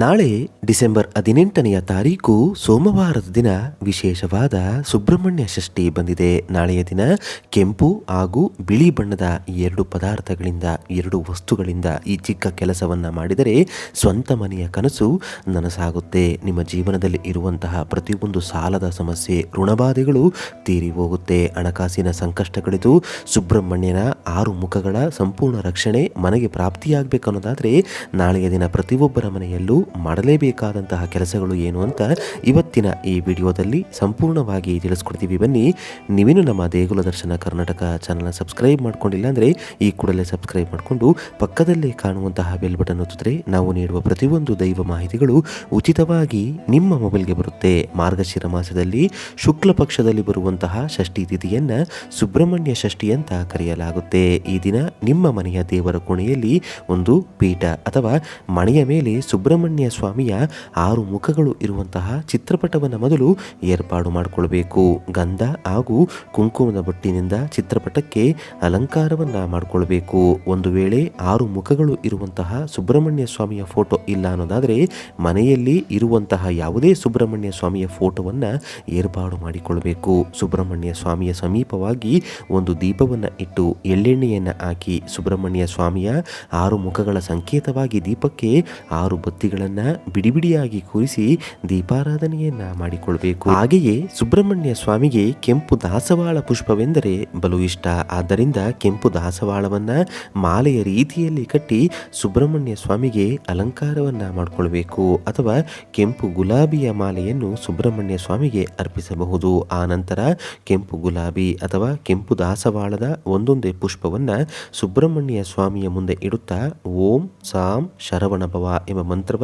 ನಾಳೆ ಡಿಸೆಂಬರ್ ಹದಿನೆಂಟನೆಯ ತಾರೀಕು ಸೋಮವಾರದ ದಿನ ವಿಶೇಷವಾದ ಸುಬ್ರಹ್ಮಣ್ಯ ಷಷ್ಠಿ ಬಂದಿದೆ. ನಾಳೆಯ ದಿನ ಕೆಂಪು ಹಾಗೂ ಬಿಳಿ ಬಣ್ಣದ ಎರಡು ಪದಾರ್ಥಗಳಿಂದ, ಎರಡು ವಸ್ತುಗಳಿಂದ ಈ ಚಿಕ್ಕ ಕೆಲಸವನ್ನು ಮಾಡಿದರೆ ಸ್ವಂತ ಮನೆಯ ಕನಸು ನನಸಾಗುತ್ತೆ. ನಿಮ್ಮ ಜೀವನದಲ್ಲಿ ಇರುವಂತಹ ಪ್ರತಿಯೊಂದು ಸಾಲದ ಸಮಸ್ಯೆ, ಋಣಬಾಧೆಗಳು ತೀರಿ ಹೋಗುತ್ತೆ. ಹಣಕಾಸಿನ ಸಂಕಷ್ಟಗಳಿದು ಸುಬ್ರಹ್ಮಣ್ಯನ ಆರು ಮುಖಗಳ ಸಂಪೂರ್ಣ ರಕ್ಷಣೆ ಮನೆಗೆ ಪ್ರಾಪ್ತಿಯಾಗಬೇಕನ್ನೋದಾದರೆ ನಾಳೆಯ ದಿನ ಪ್ರತಿಯೊಬ್ಬರ ಮನೆಯಲ್ಲೂ ಮಾಡಲೇಬೇಕಾದಂತಹ ಕೆಲಸಗಳು ಏನು ಅಂತ ಇವತ್ತಿನ ಈ ವಿಡಿಯೋದಲ್ಲಿ ಸಂಪೂರ್ಣವಾಗಿ ತಿಳಿಸ್ಕೊಡ್ತೀವಿ. ಬನ್ನಿ ನೀವೇನು ನಮ್ಮ ದೇಗುಲ ದರ್ಶನ ಕರ್ನಾಟಕ ಚಾನಲ್ನ ಸಬ್ಸ್ಕ್ರೈಬ್ ಮಾಡ್ಕೊಂಡಿಲ್ಲ ಅಂದರೆ ಈ ಕೂಡಲೇ ಸಬ್ಸ್ಕ್ರೈಬ್ ಮಾಡಿಕೊಂಡು ಪಕ್ಕದಲ್ಲೇ ಕಾಣುವಂತಹ ಬೆಲ್ ಬಟನ್ ಒತ್ತಿದ್ರೆ ನಾವು ನೀಡುವ ಪ್ರತಿಯೊಂದು ದೈವ ಮಾಹಿತಿಗಳು ಉಚಿತವಾಗಿ ನಿಮ್ಮ ಮೊಬೈಲ್ಗೆ ಬರುತ್ತೆ. ಮಾರ್ಗಶಿರ ಮಾಸದಲ್ಲಿ ಶುಕ್ಲ ಪಕ್ಷದಲ್ಲಿ ಬರುವಂತಹ ಷಷ್ಠಿ ತಿಥಿಯನ್ನು ಸುಬ್ರಹ್ಮಣ್ಯ ಷಷ್ಠಿ ಅಂತ ಕರೆಯಲಾಗುತ್ತೆ. ಈ ದಿನ ನಿಮ್ಮ ಮನೆಯ ದೇವರ ಕೋಣೆಯಲ್ಲಿ ಒಂದು ಪೀಠ ಅಥವಾ ಮನೆಯ ಮೇಲೆ ಸುಬ್ರಹ್ಮಣ್ಯ ಸ್ವಾಮಿಯ ಆರು ಮುಖಗಳು ಇರುವಂತಹ ಚಿತ್ರಪಟವನ್ನು ಮೊದಲು ಏರ್ಪಾಡು ಮಾಡಿಕೊಳ್ಬೇಕು. ಗಂಧ ಹಾಗೂ ಕುಂಕುಮದ ಬೊಟ್ಟಿನಿಂದ ಚಿತ್ರಪಟಕ್ಕೆ ಅಲಂಕಾರವನ್ನ ಮಾಡಿಕೊಳ್ಬೇಕು. ಒಂದು ವೇಳೆ ಆರು ಮುಖಗಳು ಇರುವಂತಹ ಸುಬ್ರಹ್ಮಣ್ಯ ಸ್ವಾಮಿಯ ಫೋಟೋ ಇಲ್ಲ ಅನ್ನೋದಾದರೆ ಮನೆಯಲ್ಲಿ ಇರುವಂತಹ ಯಾವುದೇ ಸುಬ್ರಹ್ಮಣ್ಯ ಸ್ವಾಮಿಯ ಫೋಟೋವನ್ನು ಏರ್ಪಾಡು ಮಾಡಿಕೊಳ್ಬೇಕು. ಸುಬ್ರಹ್ಮಣ್ಯ ಸ್ವಾಮಿಯ ಸಮೀಪವಾಗಿ ಒಂದು ದೀಪವನ್ನು ಇಟ್ಟು ಎಳ್ಳೆಣ್ಣೆಯನ್ನು ಹಾಕಿ ಸುಬ್ರಹ್ಮಣ್ಯ ಸ್ವಾಮಿಯ ಆರು ಮುಖಗಳ ಸಂಕೇತವಾಗಿ ದೀಪಕ್ಕೆ ಆರು ಬತ್ತಿಗಳನ್ನು ಬಿಡಿಬಿಡಿಯಾಗಿ ಕೂರಿಸಿ ದೀಪಾರಾಧನೆಯನ್ನ ಮಾಡಿಕೊಳ್ಳಬೇಕು ಹಾಗೆಯೇ ಸುಬ್ರಹ್ಮಣ್ಯ ಸ್ವಾಮಿಗೆ ಕೆಂಪು ದಾಸವಾಳ ಪುಷ್ಪವೆಂದರೆ ಬಲು ಇಷ್ಟ. ಆದ್ದರಿಂದ ಕೆಂಪು ದಾಸವಾಳವನ್ನ ಮಾಲೆಯ ರೀತಿಯಲ್ಲಿ ಕಟ್ಟಿ ಸುಬ್ರಹ್ಮಣ್ಯ ಸ್ವಾಮಿಗೆ ಅಲಂಕಾರವನ್ನ ಮಾಡಿಕೊಳ್ಬೇಕು. ಅಥವಾ ಕೆಂಪು ಗುಲಾಬಿಯ ಮಾಲೆಯನ್ನು ಸುಬ್ರಹ್ಮಣ್ಯ ಸ್ವಾಮಿಗೆ ಅರ್ಪಿಸಬಹುದು. ಆ ನಂತರ ಕೆಂಪು ಗುಲಾಬಿ ಅಥವಾ ಕೆಂಪು ದಾಸವಾಳದ ಒಂದೊಂದೇ ಪುಷ್ಪವನ್ನ ಸುಬ್ರಹ್ಮಣ್ಯ ಸ್ವಾಮಿಯ ಮುಂದೆ ಇಡುತ್ತಾ ಓಂ ಸಾಂ ಶರವಣಭವ ಎಂಬ ಮಂತ್ರವನ್ನ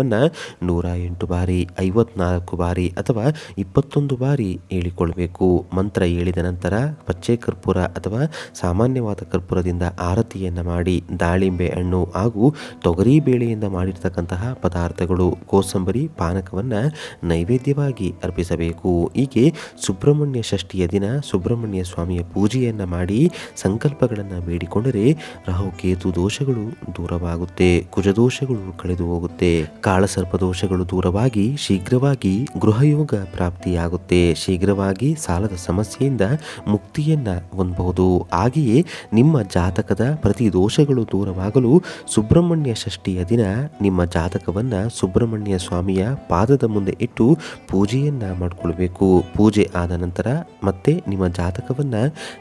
ನೂರ ಎಂಟು ಬಾರಿ, ಐವತ್ನಾಲ್ಕು ಬಾರಿ ಅಥವಾ ಇಪ್ಪತ್ತೊಂದು ಬಾರಿ ಹೇಳಿಕೊಳ್ಬೇಕು. ಮಂತ್ರ ಹೇಳಿದ ನಂತರ ಪಚ್ಚೆ ಕರ್ಪೂರ ಅಥವಾ ಸಾಮಾನ್ಯವಾದ ಕರ್ಪೂರದಿಂದ ಆರತಿಯನ್ನು ಮಾಡಿ ದಾಳಿಂಬೆ ಹಣ್ಣು ಹಾಗೂ ತೊಗರಿ ಬೇಳೆಯಿಂದ ಮಾಡಿರ್ತಕ್ಕಂತಹ ಪದಾರ್ಥಗಳು, ಕೋಸಂಬರಿ, ಪಾನಕವನ್ನು ನೈವೇದ್ಯವಾಗಿ ಅರ್ಪಿಸಬೇಕು. ಹೀಗೆ ಸುಬ್ರಹ್ಮಣ್ಯ ಷಷ್ಠಿಯ ದಿನ ಸುಬ್ರಹ್ಮಣ್ಯ ಸ್ವಾಮಿಯ ಪೂಜೆಯನ್ನು ಮಾಡಿ ಸಂಕಲ್ಪಗಳನ್ನು ಬೇಡಿಕೊಂಡರೆ ರಾಹುಕೇತು ದೋಷಗಳು ದೂರವಾಗುತ್ತೆ, ಕುಜದೋಷಗಳು ಕಳೆದು ಹೋಗುತ್ತೆ. ಕಾಳಸರ್ಪ ದೋಷಗಳು ದೂರವಾಗಿ ಶೀಘ್ರವಾಗಿ ಗೃಹಯೋಗ ಪ್ರಾಪ್ತಿಯಾಗುತ್ತೆ. ಶೀಘ್ರವಾಗಿ ಸಾಲದ ಸಮಸ್ಯೆಯಿಂದ ಮುಕ್ತಿಯನ್ನು ಹೊಂದಬಹುದು. ಹಾಗೆಯೇ ನಿಮ್ಮ ಜಾತಕದ ಪ್ರತಿ ದೋಷಗಳು ದೂರವಾಗಲು ಸುಬ್ರಹ್ಮಣ್ಯ ಷಷ್ಠಿಯ ದಿನ ನಿಮ್ಮ ಜಾತಕವನ್ನ ಸುಬ್ರಹ್ಮಣ್ಯ ಸ್ವಾಮಿಯ ಪಾದದ ಮುಂದೆ ಇಟ್ಟು ಪೂಜೆಯನ್ನ ಮಾಡಿಕೊಳ್ಬೇಕು. ಪೂಜೆ ಆದ ನಂತರ ಮತ್ತೆ ನಿಮ್ಮ ಜಾತಕವನ್ನ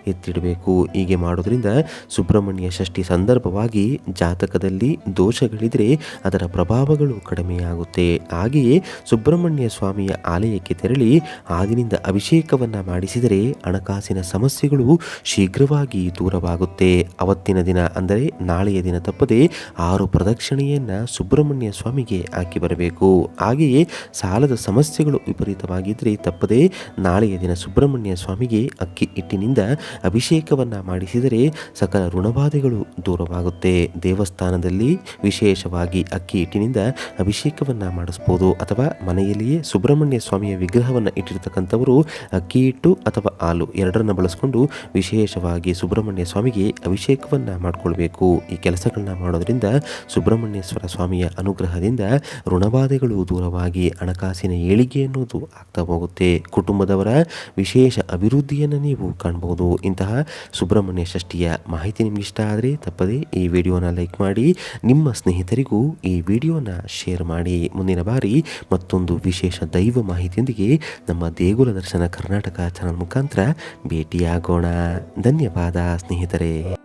ಎತ್ತಿಡಬೇಕು. ಹೀಗೆ ಮಾಡೋದ್ರಿಂದ ಸುಬ್ರಹ್ಮಣ್ಯ ಷಷ್ಠಿ ಸಂದರ್ಭವಾಗಿ ಜಾತಕದಲ್ಲಿ ದೋಷಗಳಿದ್ರೆ ಅದರ ಪ್ರಭಾವಗಳು ಕಡಿಮೆಯಾಗುತ್ತೆ. ಹಾಗೆಯೇ ಸುಬ್ರಹ್ಮಣ್ಯ ಸ್ವಾಮಿಯ ಆಲಯಕ್ಕೆ ತೆರಳಿ ಆಗಿನಿಂದ ಅಭಿಷೇಕವನ್ನ ಮಾಡಿಸಿದರೆ ಹಣಕಾಸಿನ ಸಮಸ್ಯೆಗಳು ಶೀಘ್ರವಾಗಿ ದೂರವಾಗುತ್ತೆ. ಅವತ್ತಿನ ದಿನ ಅಂದರೆ ನಾಳೆಯ ದಿನ ತಪ್ಪದೆ ಆರು ಪ್ರದಕ್ಷಿಣೆಯನ್ನ ಸುಬ್ರಹ್ಮಣ್ಯ ಸ್ವಾಮಿಗೆ ಹಾಕಿ ಬರಬೇಕು. ಹಾಗೆಯೇ ಸಾಲದ ಸಮಸ್ಯೆಗಳು ವಿಪರೀತವಾಗಿದ್ದರೆ ತಪ್ಪದೆ ನಾಳೆಯ ದಿನ ಸುಬ್ರಹ್ಮಣ್ಯ ಸ್ವಾಮಿಗೆ ಅಕ್ಕಿ ಹಿಟ್ಟಿನಿಂದ ಅಭಿಷೇಕವನ್ನ ಮಾಡಿಸಿದರೆ ಸಕಲ ಋಣಬಾಧೆಗಳು ದೂರವಾಗುತ್ತೆ. ದೇವಸ್ಥಾನದಲ್ಲಿ ವಿಶೇಷವಾಗಿ ಅಕ್ಕಿ ಹಿಟ್ಟಿನಿಂದ ಅಭಿಷೇಕವನ್ನ ಮಾಡಿಸ್ಬೋದು ಅಥವಾ ಮನೆಯಲ್ಲಿಯೇ ಸುಬ್ರಹ್ಮಣ್ಯ ಸ್ವಾಮಿಯ ವಿಗ್ರಹವನ್ನು ಇಟ್ಟಿರ್ತಕ್ಕಂಥವರು ಅಕ್ಕಿ ಹಿಟ್ಟು ಅಥವಾ ಹಾಲು ಎರಡರನ್ನು ಬಳಸಿಕೊಂಡು ವಿಶೇಷವಾಗಿ ಸುಬ್ರಹ್ಮಣ್ಯ ಸ್ವಾಮಿಗೆ ಅಭಿಷೇಕವನ್ನ ಮಾಡಿಕೊಳ್ಬೇಕು. ಈ ಕೆಲಸಗಳನ್ನ ಮಾಡೋದ್ರಿಂದ ಸುಬ್ರಹ್ಮಣ್ಯೇಶ್ವರ ಸ್ವಾಮಿಯ ಅನುಗ್ರಹದಿಂದ ಋಣಬಾಧೆಗಳು ದೂರವಾಗಿ ಹಣಕಾಸಿನ ಏಳಿಗೆ ಅನ್ನೋದು ಆಗ್ತಾ ಹೋಗುತ್ತೆ. ಕುಟುಂಬದವರ ವಿಶೇಷ ಅಭಿವೃದ್ಧಿಯನ್ನು ನೀವು ಕಾಣಬಹುದು ಇಂತಹ ಸುಬ್ರಹ್ಮಣ್ಯ ಷಷ್ಠಿಯ ಮಾಹಿತಿ ನಿಮ್ಗೆ ಇಷ್ಟ ಆದರೆ ತಪ್ಪದೆ ಈ ವಿಡಿಯೋನ ಲೈಕ್ ಮಾಡಿ, ನಿಮ್ಮ ಸ್ನೇಹಿತರಿಗೂ ಈ ವಿಡಿಯೋನ ಶೇರ್ ಮಾಡಿ ಮುಂದಿನ ಬಾರಿ ಮತ್ತೊಂದು ವಿಶೇಷ ದೈವ ಮಾಹಿತಿಯೊಂದಿಗೆ ನಮ್ಮ ದೇಗುಲ ದರ್ಶನ ಕರ್ನಾಟಕ ಚಾನಲ್ ಮುಖಾಂತರ ಭೇಟಿಯಾಗೋಣ. ಧನ್ಯವಾದ ಸ್ನೇಹಿತರೆ.